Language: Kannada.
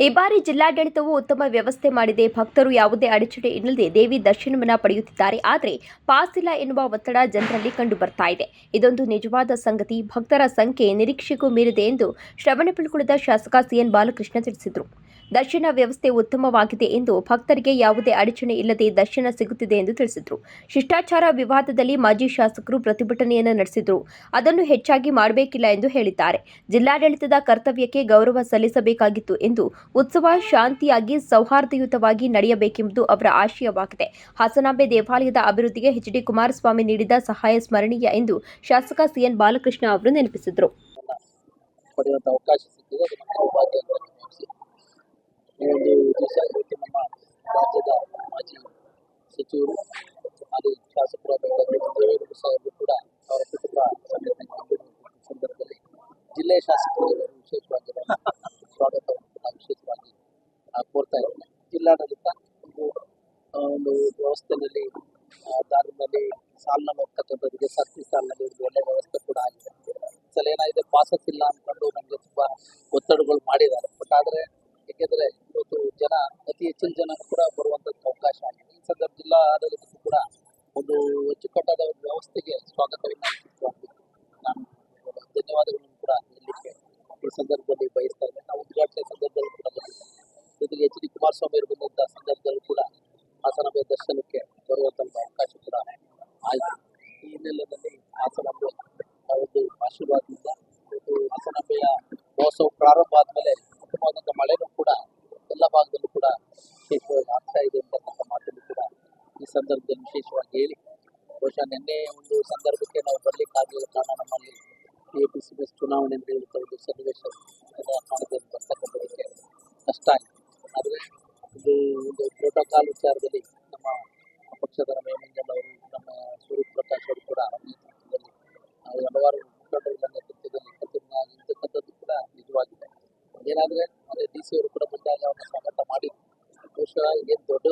ಈ ಬಾರಿ ಜಿಲ್ಲಾಡಳಿತವು ಉತ್ತಮ ವ್ಯವಸ್ಥೆ ಮಾಡಿದೆ. ಭಕ್ತರು ಯಾವುದೇ ಅಡಚಣೆ ಇಲ್ಲದೆ ದೇವಿ ದರ್ಶನವನ್ನ ಪಡೆಯುತ್ತಿದ್ದಾರೆ. ಆದರೆ ಪಾಸ್ ಇಲ್ಲ ಎನ್ನುವ ಒತ್ತಡ ಜನರಲ್ಲಿ ಕಂಡು ಬರ್ತಾ ಇದೆ. ಇದೊಂದು ನಿಜವಾದ ಸಂಗತಿ. ಭಕ್ತರ ಸಂಖ್ಯೆ ನಿರೀಕ್ಷೆಗೂ ಮೀರಿದೆ ಎಂದು ಶ್ರವಣಬೆಳಗೊಳದ ಶಾಸಕ ಸಿಎನ್ ಬಾಲಕೃಷ್ಣ ತಿಳಿಸಿದರು. ದರ್ಶನ ವ್ಯವಸ್ಥೆ ಉತ್ತಮವಾಗಿದೆ ಎಂದು ಭಕ್ತರಿಗೆ ಯಾವುದೇ ಅಡಚಣೆ ಇಲ್ಲದೆ ದರ್ಶನ ಸಿಗುತ್ತಿದೆ ಎಂದು ತಿಳಿಸಿದರು. ಶಿಷ್ಟಾಚಾರ ವಿವಾದದಲ್ಲಿ ಮಾಜಿ ಶಾಸಕರು ಪ್ರತಿಭಟನೆಯನ್ನು ನಡೆಸಿದರು. ಅದನ್ನು ಹೆಚ್ಚಾಗಿ ಮಾಡಬೇಕಿಲ್ಲ ಎಂದು ಹೇಳಿದ್ದಾರೆ. ಜಿಲ್ಲಾಡಳಿತದ ಕರ್ತವ್ಯಕ್ಕೆ ಗೌರವ ಸಲ್ಲಿಸಬೇಕಾಗಿತ್ತು ಎಂದು ಉತ್ಸವ ಶಾಂತಿಯಾಗಿ ಸೌಹಾರ್ದಯುತವಾಗಿ ನಡೆಯಬೇಕೆಂಬುದು ಅವರ ಆಶಯವಾಗಿದೆ. ಹಾಸನಾಂಬೆ ದೇವಾಲಯದ ಅಭಿವೃದ್ಧಿಗೆ ಎಚ್ ಡಿ ಕುಮಾರಸ್ವಾಮಿ ನೀಡಿದ ಸಹಾಯ ಸ್ಮರಣೀಯ ಎಂದು ಶಾಸಕ ಸಿಎನ್ ಬಾಲಕೃಷ್ಣ ಅವರು ನೆನಪಿಸಿದರು. ಜಿಲ್ಲೆಯ ಶಾಸಕರು ವಿಶೇಷವಾಗಿ ಸ್ವಾಗತವನ್ನು ಕೂಡ ವಿಶೇಷವಾಗಿ ಆ, ಕೋರ್ತಾ ಇದ್ದೇನೆ ಜಿಲ್ಲಾಡಳಿತ ಒಂದು ಆ, ಒಂದು ವ್ಯವಸ್ಥೆನಲ್ಲಿ ಆ, ದಾರಿನಲ್ಲಿ ಸಾಲಿನಲ್ಲಿ ಹೋಗ್ತಕ್ಕಂಥದ್ದಕ್ಕೆ ಸರ್ತಿ ಸಾಲಿನಲ್ಲಿ ಒಂದು ಒಳ್ಳೆ ವ್ಯವಸ್ಥೆ ಕೂಡ ಆಗಿದೆ. ಸಲ ಏನಾಗಿದೆ ಪಾಸಸ್ ಇಲ್ಲ ಅಂದ್ಕೊಂಡು ನಮಗೆ ತುಂಬಾ ಒತ್ತಡಗಳು ಮಾಡಿದ್ದಾರೆ. ಬಟ್ ಆದರೆ ಏಕೆಂದರೆ ಇವತ್ತು ಜನ ಅತಿ ಹೆಚ್ಚಿನ ಜನ ಕೂಡ ಬರುವಂಥದ್ದು ಅವಕಾಶ ಆಗಿದೆ. ಈ ಸಂದರ್ಭ ಜಿಲ್ಲಾ ಆಡಳಿತಕ್ಕೂ ಕೂಡ ಒಂದು ಅಚ್ಚುಕಟ್ಟಾದ ಒಂದು ವ್ಯವಸ್ಥೆಗೆ ಸ್ವಾಗತವನ್ನು ನಾನು ಧನ್ಯವಾದಗಳನ್ನು ಕೂಡ ಈ ಸಂದರ್ಭದಲ್ಲಿ ಬಯಸ್ತಾ ಡಿ ಬಂದಂಥ ಸಂದರ್ಭದಲ್ಲೂ ಕೂಡ ಹಾಸನಾಂಬೆ ದರ್ಶನಕ್ಕೆ ಬರುವಂತಹ ಅವಕಾಶ ಕೂಡ ಆಯಿತು. ಈ ಹಿನ್ನೆಲೆಯಲ್ಲಿ ಹಾಸನಾಂಬೆ ಒಂದು ಆಶೀರ್ವಾದದಿಂದ ಒಂದು ಹಾಸನಾಂಬೆಯ ಮಹೋತ್ಸವ ಪ್ರಾರಂಭ ಆದಮೇಲೆ ಉತ್ತಮವಾದಂಥ ಮಳೆನೂ ಕೂಡ ಎಲ್ಲ ಭಾಗದಲ್ಲೂ ಕೂಡ ವಿಶೇಷವಾಗಿ ಆಗ್ತಾ ಇದೆ ಅಂತಕ್ಕಂಥ ಮಾತನ್ನು ಕೂಡ ಈ ಸಂದರ್ಭದಲ್ಲಿ ವಿಶೇಷವಾಗಿ ಹೇಳಿ. ಬಹುಶಃ ನಿನ್ನೆ ಒಂದು ಸಂದರ್ಭಕ್ಕೆ ನಾವು ಬರಲಿಕ್ಕಾಗಲಿಲ್ಲ ಕಾರಣ ನಮ್ಮಲ್ಲಿ ಎ ಪಿ ಸಿ ಎಸ್ ಚುನಾವಣೆ ಅಂತ ಹೇಳ್ತಾ ಒಂದು ಸನ್ನಿವೇಶ ಬರ್ತಕ್ಕಂಥದಕ್ಕೆ ಕಷ್ಟ ಆಗಿದೆ ಆದರೆ ಇದು ಒಂದು ಪ್ರೋಟೋಕಾಲ್ ವಿಚಾರದಲ್ಲಿ ನಮ್ಮ ಪಕ್ಷದ ನಮ್ಮ ಹೇಮಂಜಲ್ ಅವರು ನಮ್ಮ ಸೂರ್ಯ ಪ್ರಕಾಶ್ ಅವರು ಕೂಡ ನೇತೃತ್ವದಲ್ಲಿ ಹಲವಾರು ಮುಖಂಡರುಗಳ ನೇತೃತ್ವದಲ್ಲಿ ಪ್ರತಿಜ್ಞೆ ಆಗಿರ್ತಕ್ಕಂಥದ್ದು ಕೂಡ ನಿಜವಾಗಿದೆ. ಏನಾದ್ರೆ ಅದೇ ಡಿ ಸಿ ಅವರು ಕೂಡ ಬಂದಾಗ ಅವ್ರನ್ನ ಸ್ವಾಗತ ಮಾಡಿ, ಬಹುಶಃ ಏನು ದೊಡ್ಡ